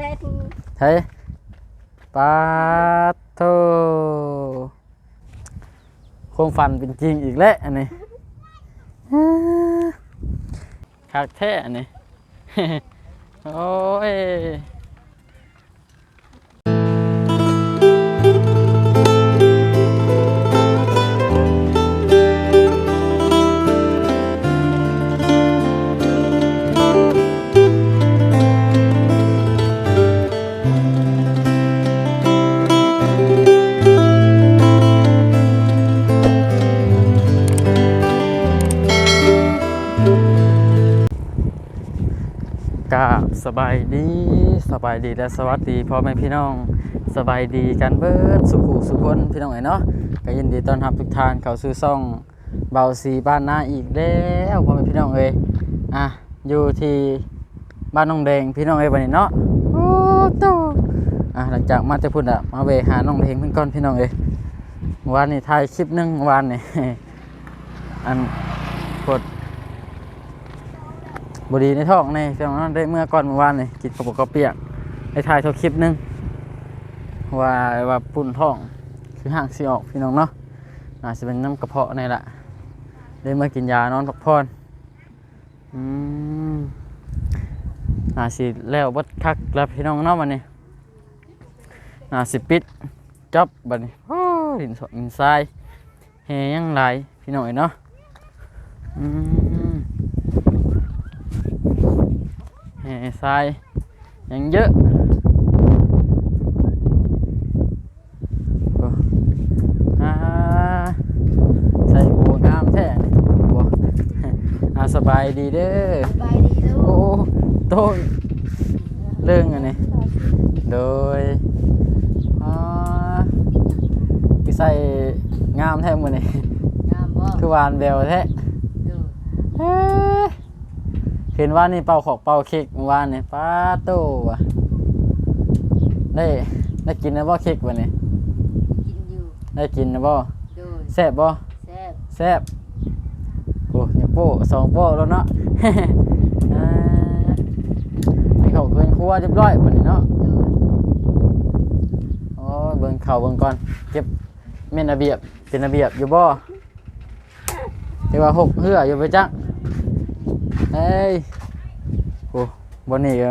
เพชรเฮ้ยปาโทคงฟันเป็นจริงอีกแล้วอันนี้คักแท้อันนี้ โอ้ย สบายดีสบายดีและสวัสดีพ่อแม่พี่น้องสบายดีกันเบิดสุขุสุคนพี่น้องเอ๋ยเนาะก็ยินดีต้อนรับทุกท่านเข้าสู่ซ่องเบาสีบ้านนาอีกแล้วพ่อแม่พี่น้องเอ๋ยอะอยู่ที่บ้านน้องแดงพี่น้องเอ๋ยวันนี้เนาะโอ้โตอะหลังจากมาจะพูดอะมาเวหาน้องแดงเพิ่นก่อนพี่น้องเอ๋ยวานนี้ถ่ายคลิปหนึงเมื่อวานนี่อันกด บดีในท้องในพี่น้องเนาะได้เมื่อก่อนเมื่อวานนี่กินกระปุกกระเปียกได้ถ่ายเท่าคลิปหนึงว่าว่าปุ่นท้องคือห่างสิออกพี่น้องเนาะน่าจะเป็นน้ำกระเพาะนี่แหละได้มากินยานอนพักผ่อนอืมน่าสิแล้วบัดคักแล้วพี่น้องเนาะวันนี้น่าสิปิดจับบัดนี้โอ้ดินสดดินทรายแหยังไหลพี่น้องเอ้ยเนาะอืม แห่ ทรายยังเยอะโอ้อ่าใส่หัวงามแท้นี่บัวอาสบายดีเด้อสบายดีลูโอ้กโต้ยเรื่องอันนี้โดยอ่าพี่ใส่งามแท้มือนี่งามบ่คือหวานแววแท้ดูเอ้ย เห็นว่านี่เป่าขอกเป่าเค้กเมื่อวานนี่ป้าโตว่ะได้ได้กินนะบ่เค้กวันนี้กินอยู่ได้กินนะบ่ดูแซ่บบ่แซ่บแซ่บโอ้ยงโป้สองโป้แล้วเนาะ อ่าให้เขาเกินครัวเรียบร้อยวันนี้เนาะดูโอ้ยเบิ่งเข่าเบิ่งก่อนเก็บเม่นระเบียบเป็นระเบียบอยู่บ่เรียกว่าหกเหืออยู่ไปจัง เอ้ยโอ้บนนี้ก็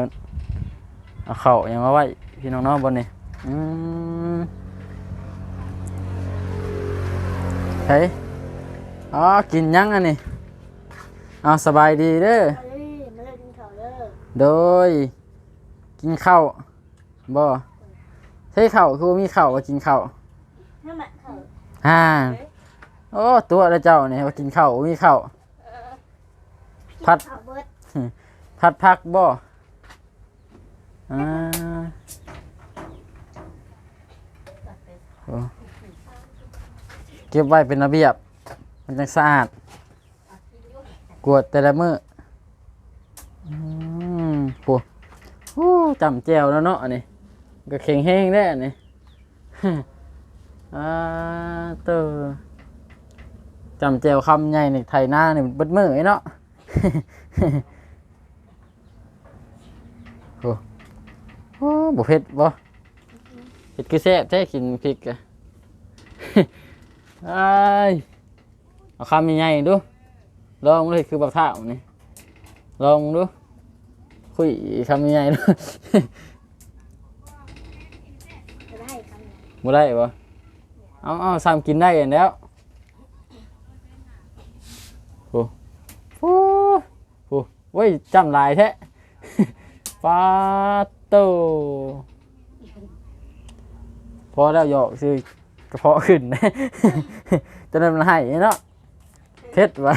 เอาเข่ายังมาไว้พี่น้องเนาะบนนี้อืมเฮ้ยอ๋อกินยังอันนี้เอาสบายดีเด้อเฮ้ยมาเล่นกินข้าวเด้อโดย กินข้าวบ่ใช่ข้าวคือบ่มีข้าวว่ากินข้าวถ้ามาข้าวอ่า โอ้ ตัวแล้วเจ้าเนี่ยว่ากินข้าวบ่มีข้าว พัดข้าวเบิดพัดพักบ่อ่าโอ้เก็บไว้เป็นระเบียบ มันจังสะอาด กวดแต่ละมืออืมโอ้โหจำแจวแล้วเนาะอันนี้ก็แข็งแห้งได้อันนี้ อ่าเตอจำแจวคำใหญ่ในไทยหน้านี่เบิดมือไอ้เนาะ โอ้โอ้บ่เผ็ดบ่เผ็ดคือแซ่บแท้กินพริกอะไอ้ายเอาคำใหญ่ๆดู ลองเลยคือบักท่าวนี่ลองดู คุยคำใหญ่ๆดูจะได้คำนี้บ่ได้บ่เอาเอาซ้ำกินได้กันแล้วโอ้โหโอ้ เว้ยจำลายแท้ปาโตพอแล้วหยอกซื้อกระเพาะขึ้นจะได้มันให้เนาะเท็ดวะ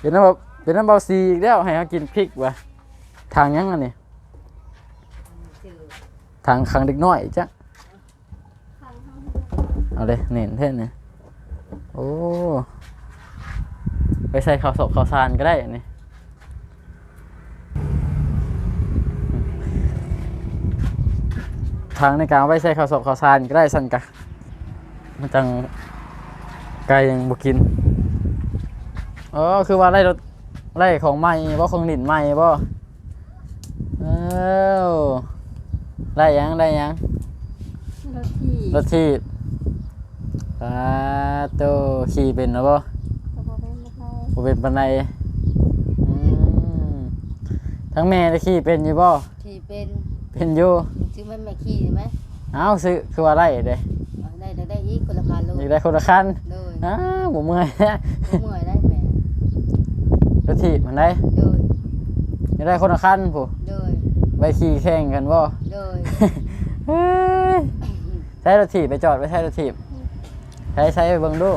เป็นน้ำเบเป็นน้ำเบาซีอีกแล้วให้เขากินพริกวะทางยังอันนี้สื่อทางขังเด็กน้อยจ้ะเอาเลยเน้นเท่นเนี่ยโอ้ ไปใส่ข้าวสอบข้าวสารก็ได้อันนี่ทางในการเอาไว้ใส่ข้าวสอบข้าวสารก็ได้สั่นกะมันจังไก่ยังบุกินอ๋อคือว่าไล่รถไล่ของใหม่บ่ของหลินใหม่บ่เอ้าได้ยังได้ยังรถที่รถทีบปาโตขี่เป็นแล้วบ่กระบอกเป็นไม่ใช่ บ่เป็นปานใดอืมทั้งแม่ได้ขี่เป็นอยู่บ่ขี่เป็นเป็นอยู่ซื้อมันไม่ขี่ใช่ไหมเอ้าซื้อคือว่าได้เด้เอาได้ได้ได้อีกคนละคันลูกอยากได้คนละคันโดยอ้าวบ่เมื่อยบ่เมื่อยได้แม่รถทีบมันได้โดยอยากได้คนละคันผู้โดยไปขี่แข่งกันบ่โดยเฮ้ยใช้รถถีบไปจอดไว้ใช้รถถีบใช้ใช้ไปเบิ่งดู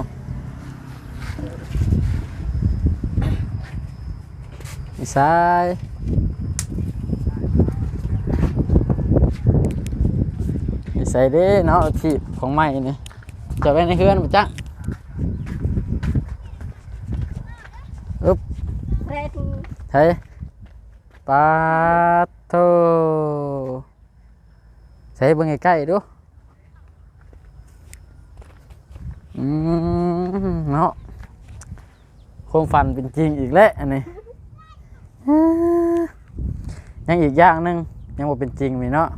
ซ้ายอีใส่เด้เนาะรถถีบของใหม่นี่จะไว้ในเฮือนปะจ๊ะอึ๊บแรกใช้ปาโทใช้เบิ่งใกล้ๆดูอืมเนาะความฝันเป็นจริงอีกแล้วอันนี้อ่า ยังอีกอย่างหนึงยังบ่เป็นจริงมีเนาะ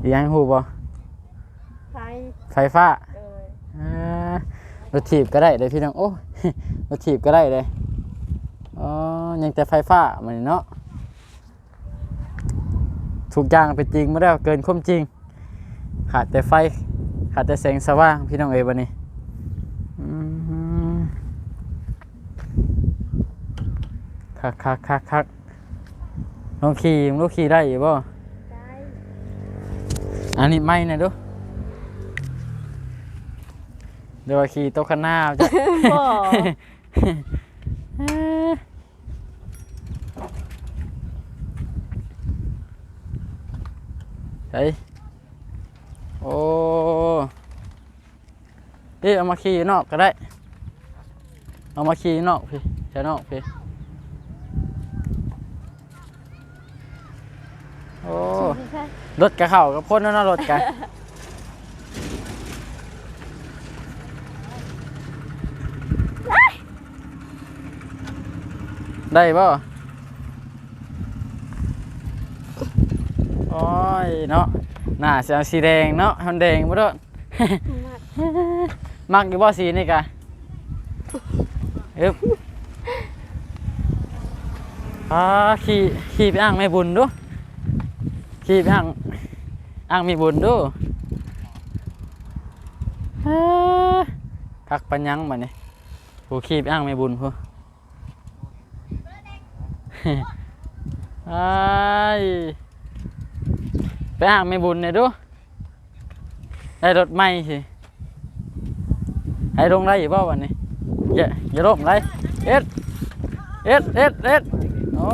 อีกอย่างฮู้บ่ไฟไฟฟ้าเลยอ่ารถถีบก็ได้เลยพี่น้องโอ้รถถีบก็ได้เลยอ๋อยังแต่ไฟฟ้ามันเนาะทุกอย่างเป็นจริงมาแล้วเกินความจริงขาดแต่ไฟขาดแต่แสงสว่างพี่น้องเอ๋ยวันนี้อืม คักคักคักคักน้องขี่มึงลูกขี่ได้อยู่บ่ได้อันนี้ไม่นะดูเดี๋ยวว่าขี่โต๊ะข้างหน้าจ้ะบ่เฮ้ยโอ้เอ๊ะเอามาขี่อยู่นอกก็ได้ เอามาขี่อยู่นอกพี่ใช่นอกพี่โอ้ ไม่ใช่ รถกระเข่ากับพ่นแล้วเนาะรถกะได้ป่ะโอ้ยเนาะหน้าเสียสีแดงเนาะมันแดงบ่โดนมักอยู่บ่สีนี่กะอึบอ่าขี่ขี่ไปอ่างไม่บุญดู ขี่ไปอ่างอ่างมีบุญดูอ่าคักปัญญังมาเนี่ยผู้ขี่ไปอ่างไม่บุญผู้ไอไปอ่างไม่บุญเนี่ยดูได้รถใหม่สิให้ลงได้อยู่เปล่าวันนี้อย่าอย่าลงได้เอ็ดเอ็ดเอ็ดเอ็ดโอ้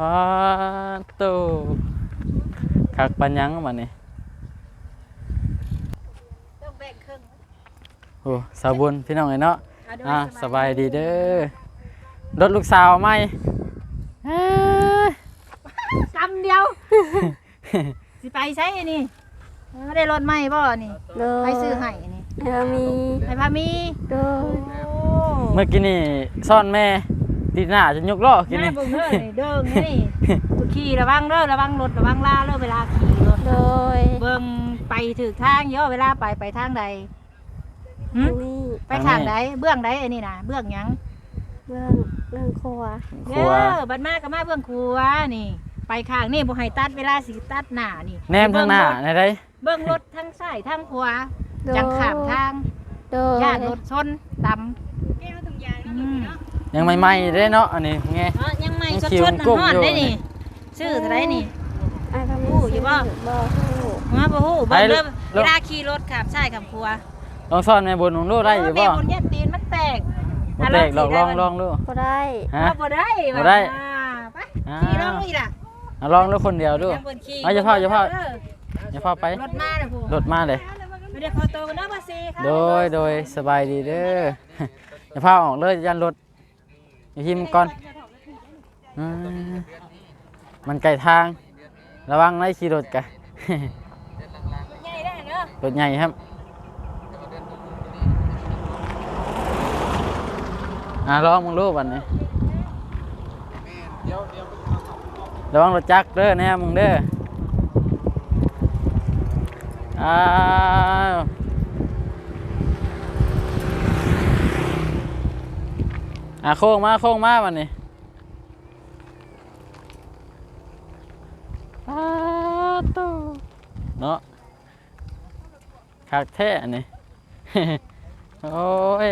ฮาโตคักปัญญังมาเนี่ยต้องแบ่งครึ่งโอ้สาวบุญพี่น้องไอ้เนาะอะดูอ่าสบายดีเด้อรถลูกสาวไหมเอ้ยคำเดียว สิไปใช้นี่ไม่ได้รถใหม่บ่นี่โดยไปซื้อให้นี่เธอมีไปพามีโดยโอ้เมื่อกี้นี่ซ่อนแม่ ตีหน้าจะยกล้อกินหนี่น้าเบิ่งเด้อนี่เด้งนี่ขี่ระวังเด้อระวังรถระวังลาเด้อเวลาขี่รถโดยเบิ่งไปถึกทางเยอะเวลาไปไปทางใดหึอันนี้ไปทางใดเบื้องใดไอ้นี่นะเบื้องหยังเรื่องเรื่องครัวคเอรัวอบัดมาก็มาเบื้องครัวนี่ ไปข้างนี่บ่ให้ตัดเวลาสิตัดหน้านี่แนมทางหน้าไหนได้เบื้องรถทั้งซ้ายทั้งขวาโดยจังขามทางโดยย่านรถชนตำอืมยัง ใหม่ๆได้เนาะอันนี้ไงเอ้อยังไม่ยังสดคิวชดกุ้งฮ้อนอยู่ๆได้นี่ชื่อเท่าไรนี่ไอ้พามีอู้อยู่บ่ บ่ฮู้มาบ่ฮู้ไปเบิ่งเด้อลูกเวลาขี่รถขามซ้ายขามขวาลองซ่อนแม่บนของลูกได้อยู่แม่ป่ะบนยันตีนมันแตกบ่แตกลองลองลองดูบ่ได้ฮะว่าบ่ได้บ่ได้ว่ะไปอ่า ขี่ลองนี่ล่ะเอาลองดูคนเดียวดูยังเบิ่งขี่เอาอย่าพลาดอย่าพลาดอย่าพาไปรถมาน่ะผู้รถมาเลย ไม่ได้ขอโตกันนะบ่ซีค่ะ โดยโดยสบายดีเด้ออย่าพาออกเลยยันรถ อย่าหิมก่อนอืมมันไกลทาง ระวังไล่ขี่รถกะ ใหญ่ได้เนาะรถใหญ่ครับ อะลองมึงรูปวันนี้ ระวังรถจักรเด้อแน่มึงเด้อ อ้าว อะโค้งมาโค้งมาวันนี้อ้าวโตเนาะคักแท้นนี้โอ้ย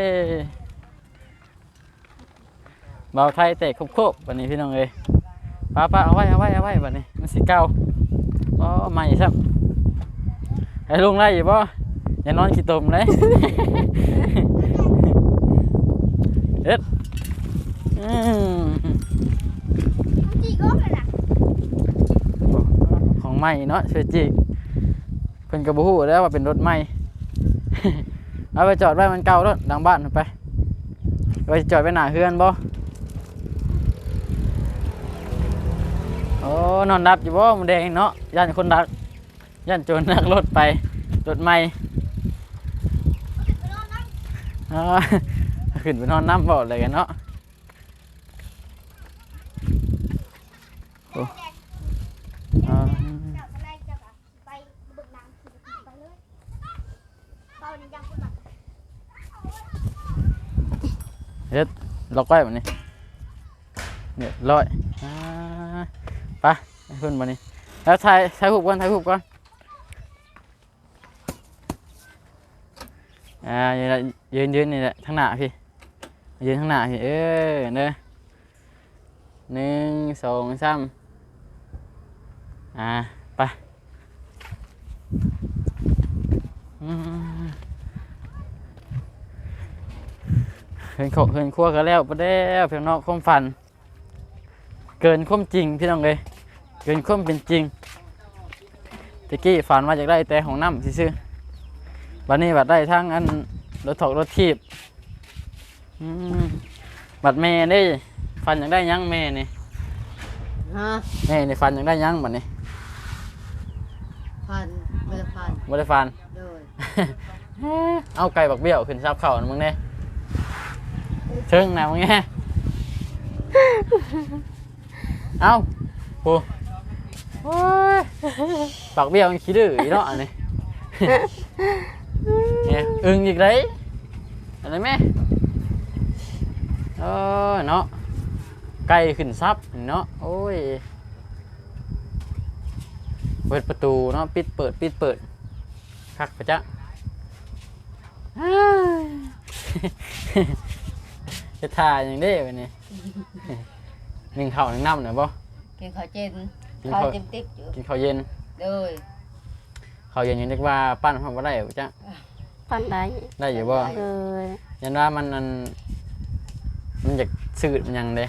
เบาไทยเตะครบๆวันนี้พี่น้องเอ้ยป้าป้าเอาไว้เอาไว้เอาไว้วันนี้มันสิเก่าอ๋อใหม่ครับไอ้ลุงไล่อยู่ป่อย่านอนขี้ตมเลย เอ็ดอืมของ ใหม่เนาะเฟจิเพิ่นกระบูฮู้แล้วว่าเป็นรถใหม่เอาไปจอดไว้มันเก่ารถดังบ้านไปเอาไปจอดไว้หน้าเฮือนบ่โอ้นอนรับอยู่บ่มันแดงเนาะย่านคนรักย่านโจรนักรถไปรถใหม่อ่าขึ้นไปนอนน้ำบ่อะไรกันเนาะโอ้อ่า เฮ็ดล็อกไว้แบบนี้เนี่ยร้อยอไปขึ้นมานี่แล้วถ่ายถ่ายรูปก่อนถ่ายรูปก่อนอ่ายืนยืนยืนนี่แหละข้างหน้าพี่ยืนข้างหน้าพี่เออเด้อหนึ่งสองสามอ่าไปอืม เห็นขบเห็นครัวกันแล้วประเดี๋ยวเพียงนอกความฝัน เกินความจริงพี่น้องเลยเกินความเป็นจริงตะกี้ฝันว่าจะได้แต่ของน้ำซื่อๆวันนี้บัดได้ทั้งอันรถถกรถทีบอืมบัดแม่นี่ฟันอยากได้หยังแม่นี่ฮะแม่นี่ฟันอยากได้หยังบัดนี้พันไม่ละพันบ่ได้ฟัน โดย เอาไก่บักเบี้ยวขึ้นซับเข่านะมึงเนี่ย เชิงนะมึงเนี่ยเอาโอ้โอ้ยบักเบี้ยวมันขี้ดื้ออีเนาะอันนี้ เนี่ยอึ้งอีกเลยอะไรแม่เออเนาะไก่ขึ้นซับเนาะโอ้ย เปิดประตูเนาะปิดเปิดปิดเปิดคักไปจ้ะ จะถ่ายอย่างนี้ไปนี่ หนึ่งเข่าวหนึ่งน้ำหน่อยบ่ กินข้าวเจนกินข้าวข้าวเต็มติ๊กอยู่กินข้าวเย็นโดยข้าวเย็นยังนึกว่าปั้นความว่าได้บ่จ้ะปันได้ได้อยู่บ่เลยยันว่ามันมันมันอยากสืดมันหยังเด้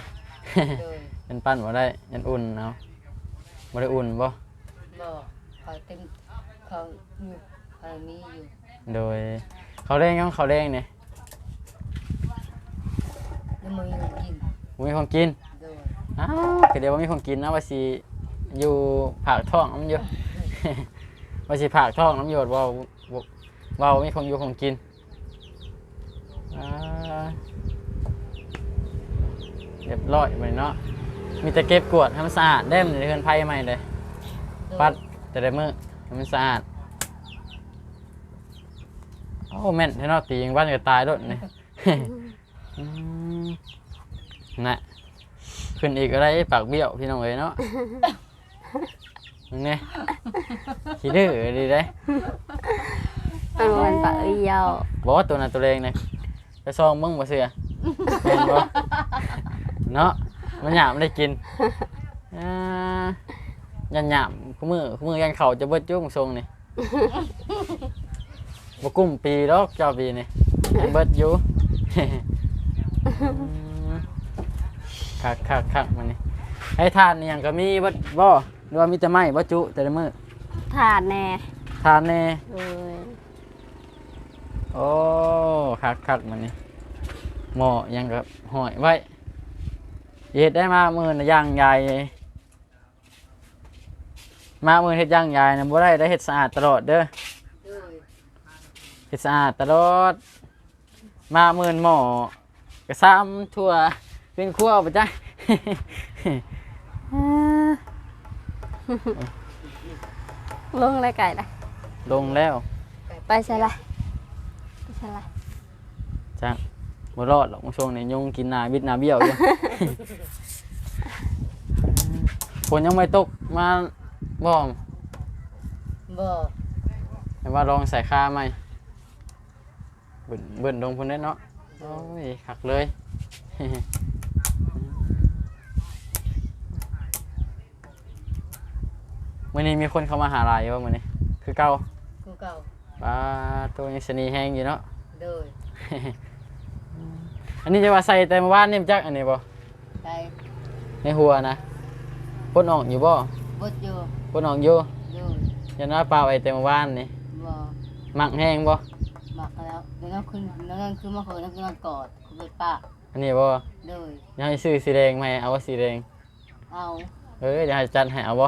โดยยันปั้นบ่ได้ยันอุ่นเอาบ่ได้อุ่นบ่บ่ข้าวเต็มข้าวอยู่ข้าวมีอยู่โดยเขาวแดงยังเขาวแดงเนี่ย แล้วมึงยังกินบ่มีของกินโดยอ้าวก็เดี๋ยวว่ามีของกินนะว่าสิอยู่ผากท้องน้ำอยู่ ว่าสิผากท้องน้ำอยู่ว่าว่าว่ามีของอยู่ของกินอ่าเรียบร้อยไปเนาะมีแต่เก็บกวาดให้มันสะอาดได้มันเฮือนไผ่ใหม่เลยปัดแต่ได้มือให้มันสะอาดโอ้แม่นแท้เนาะตีอย่างบ้านก็ตายด้วยนี่ อืม น่ะขึ้นอีกอะไรปากเบี้ยวพี่น้องเอ้ยเนาะนี่ขี้ดื้อดีได้มันวันปะเอียวบอกว่าตัวนั้นตัวเองเนี่ยไปซองมึงมาเสือเห็นบ่เนาะมันหยามได้กินอ่ายันหยามคู่มือคู่มือยันเข่าจะเบิดจุ้งทรงนี่บ่กุ้มปีดอกเจ้าปีนี่ยังเบิดอยู่ คักคักคักมันนี่ให้ทานนี่ยังก็มีบ่บ่หรือว่ามีแต่ไม้บ่จุแต่ละมื้อถาดแน่ทานแน่เลยโอ้คักคักมันนี่หม้อยังก็ห้อยไว้เฮ็ดได้มามื้อน่ะย่างใหญ่มามื้อเฮ็ดย่างใหญ่นะบ่ได้ได้เฮ็ดสะอาดตลอดเด้อเฮ็ดสะอาดตลอดมามื้อหม้อ ระซ้ำทั่วเป็นครัวไปจ้ะลงเลยไก่ละลงแล้ว ไปใช่ละไปใช่ละจ้ะบ่รอดหรอกช่วงนี้ยุงกินหนาบิดหนาเบี้ยวอยู่ฝนยังไม่ตกมาบ่มบ่แต่ว่าลองใส่ค่าไหมเบิ่นเบิ่นลงพุ่นได้เนาะ โอ้ยขักเลยมื่อนี้มีคนเข้ามาหาหลายอยู่ว่ามื่อนี้คือเก่ากูเก่าปลาตัวยังสนีแห้งอยู่เนาะโดยอันนี้จะว่าใส่แต่เมื่อวานนี่มันจักอันนี้บ่ไปในหัวนะพ่นออกอยู่บ่บดอยู่พ่นออกอยู่โดยยันว่าปลาไว้แต่เมื่อวานนี่บ่มักแห้งบ่ หมักแล้วแล้วก็ขึ้นแล้วก็ขึ้นมาเขินแล้วก็นอนกอดคุณเป็นป้าอันนี้บ่โดยอยังให้ซื้อสีแดงมาให้เอาว่าสีแดงเอาเอ้ยเดี๋ยวให้จัดให้เอาบ่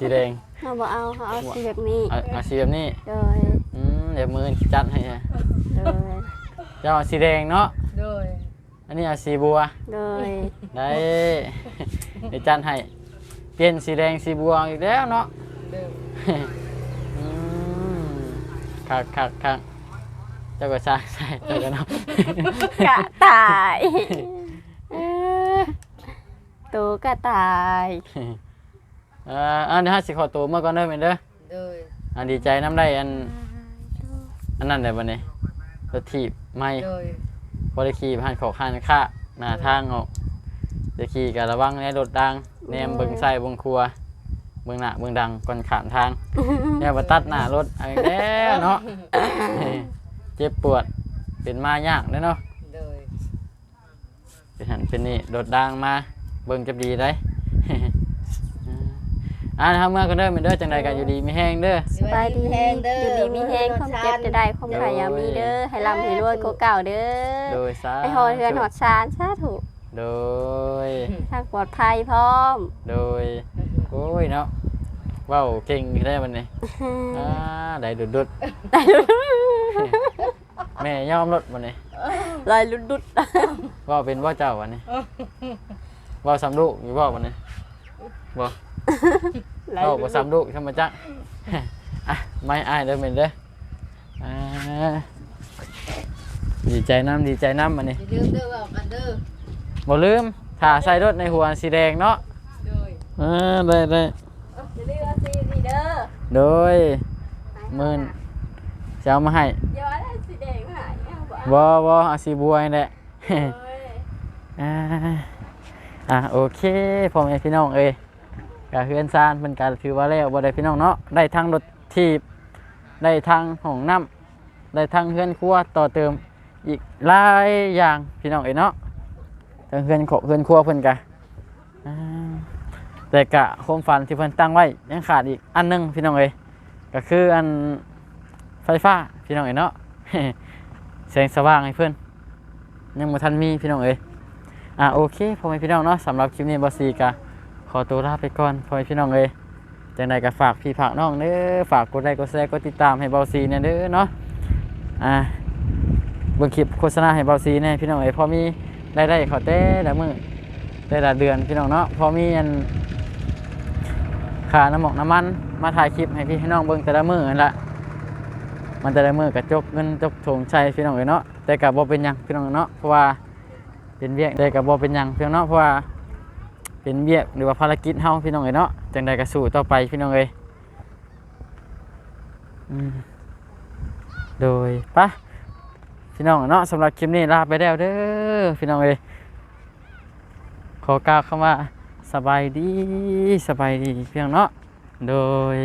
สีแดงเขาบอกเอาเขาเอาสีแบบนี้เอาเอาสีแบบนี้โดยอืมเดี๋ยวมือจัดให้ฮะโดยเจ้าเอาสีแดงเนาะโดยอันนี้เอาสีบัวโดยได้ เดี๋ยวจัดให้เปลี่ยนสีแดงสีบัวอีกแล้วเนาะโดยอืมคักคักคัก เจ้าก็ใช่ใช่เจ้าก็เนาะ กะตายตัวกะตายเอ่ออันนี้ห้าสิขอตัวเมื่อก่อนเด้อแม่นเด้อ โดยอันดีใจน้ำได้อันอันนั้นได้บ่เนี่ยรถถีบไม่โดยบ่ได้ขี่ผ่านเขาข้างค่าหน้าทางออกจะขี่ก็ระวังในรถดังแนมเบิ่งซ้ายเบิ่งครัว เบิ่งหน้าเบิ่งดังก่อนข้ามทางอย่ามาตัดหน้ารถเอาอีกแล้วเนาะ เจ็บปวด เป็นมายากเด้อเนาะโดยเป็นหันเป็นนี่รถดังมาเบิ่งจะดีได้ อ่านะครับเมื่อก็เด้อแม่นเด้อจังใดก็อยู่ดีมีแห้งเด้อ สบายดีอยู่ดีมีแห้งความเจ็บจะได้ความไข่ยามีเด้อให้ร่ำให้รวยกว่าเก่าเด้โดอยสาให้หอดเฮือนหอดชานสาธุโดย ทางปลอดภัยพร้อมโดย โอ้ยเนาะเว้าวเก่งได้มันนี่อ่าได้ดุดดุด แม่ยอมรถมันนี่ลอยลุดดุดเว่าเป็นว่าเจ้าวันนี้เว่าสามลูกอยู่เว่าวันนี้บ่ลอยเว่าลุบ่ดสามลูกทำมาจักอะไม่อายเด้อแม่นเด้ออ่าดีใจน้ำดีใจน้ำมันนี่อย่าลืมเด้อว่ากันเด้อบ่ลืมถ่าใส่รถในหัวสีแดงเนาะโดยอ่าได้ได้อย่าลืมเอาสีนี่เด้อโดยหมื่นจะเอามาให้ บ่บอบอเอาสีบัวนี่แหละเอ้ยอ่าอะโอเคพ่อแม่พี่น้องเอ้ยกะเฮือนซานเป็นการถือว่าแล้วบ่ได้พี่น้องเนาะได้ทั้งรถทีบได้ทั้งห้องน้ำได้ทั้งเฮือนครัวต่อเติมอีกหลายอย่างพี่น้องเอ้ยเนาะทั้งเฮือนขอเฮือนครัวเพิ่นกะอ่าแต่กะความฝันที่เพิ่นตั้งไว้ยังขาดอีกอันหนึงพี่น้องเอ้ยก็คืออันไฟฟ้าพี่น้องเอ้ยเนาะ แสงสว่างให้เพื่อนยังบ่ทันมีพี่น้องเอ้ยอะโอเคพ่อแม่พี่น้องเนาะสำหรับคลิปนี้บอสซีกะขอตัวลาไปก่อนพ่อแม่พี่น้องเอ้ยจังใดก็ฝากพี่ฝากน้องเด้อฝากกดไลค์กดแชร์กดติดตามให้บอสซีเนี่ยเด้อเนาะอะเบิ่งคลิปโฆษณาให้บอสซีเนี่ยพี่น้องเอ้ยพอมีรายได้เขาแต่ละมื้อแต่ละเดือนพี่น้องเนาะพอมีอันค่าน้ำหมอกน้ำมันมาถ่ายคลิปให้พี่ให้น้องเบิ่งแต่ละมื้อนั่นละ มันจะได้มือกับจกเงินจกถงชัยพี่น้องเอ๋ยเนาะแต่กับบ่เป็นยังพี่น้องเนาะเพราะว่าเป็นเวียกแต่กับบ่เป็นยังพี่น้องเนาะเพราะว่าเป็นเวียกหรือว่าภารกิจเฮาพี่น้องเอ๋ยเนาะจังใดก็สู้ต่อไปพี่น้องเอ๋ยโดยปะพี่น้องเนาะสำหรับคลิปนี้ลาไปแล้วเด้อพี่น้องเอ๋ยขอกล่าวคำว่าสบายดีสบายดีพี่น้องเนาะโดย